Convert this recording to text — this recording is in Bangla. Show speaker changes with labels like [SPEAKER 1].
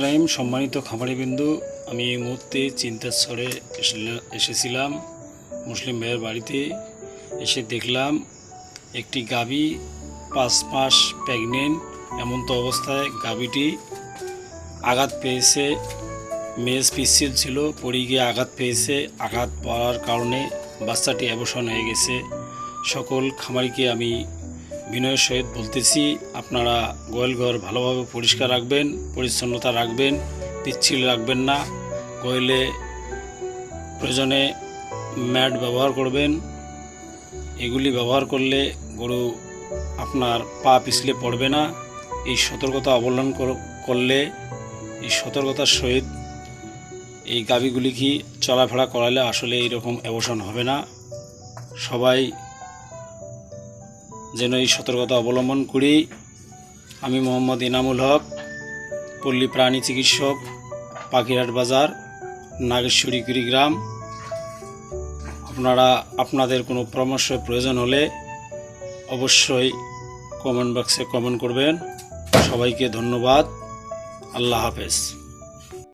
[SPEAKER 1] টাইম সম্মানিত খামারি বিন্দু আমি এই মুহূর্তে চিন্তার স্বরে এসেলা- এসেছিলাম। মুসলিম ভাইয়ের বাড়িতে এসে দেখলাম একটি গাবি পাঁচ মাস প্রেগনেন্ট এমন তো অবস্থায় গাবিটি আঘাত পেয়েছে। মেজ পিচ্ছিল ছিল, পড়ে গিয়ে আঘাত পেয়েছে। আঘাত পাওয়ার কারণে বাচ্চাটি অ্যাবর্শন হয়ে গেছে। সকল খামারিকে আমি বিনয়ের সহিত বলতেছি, আপনারা গোয়ালঘর ভালোভাবে পরিষ্কার রাখবেন, পরিচ্ছন্নতা রাখবেন, পিচ্ছিল রাখবেন না, গোয়েলে প্রয়োজনে ম্যাট ব্যবহার করবেন। এগুলি ব্যবহার করলে গরু আপনার পা পিছলে পড়বে না। এই সতর্কতা অবলম্বন করলে, এই সতর্কতার সহিত এই গাভিগুলি কি চলাফেরা করালে আসলে এইরকম অবসান হবে না। সবাই যেন এই সতর্কতা অবলম্বন করি। আমি মোহাম্মদ ইনামুল হক, পল্লী প্রাণী চিকিৎসক, পাখিরহাট বাজার, নাগেশ্বরী গ্রাম আপনারা, আপনাদের কোনো পরামর্শের প্রয়োজন হলে অবশ্যই কমেন্ট বক্সে কমেন্ট করবেন। সবাইকে ধন্যবাদ। আল্লাহ হাফেজ।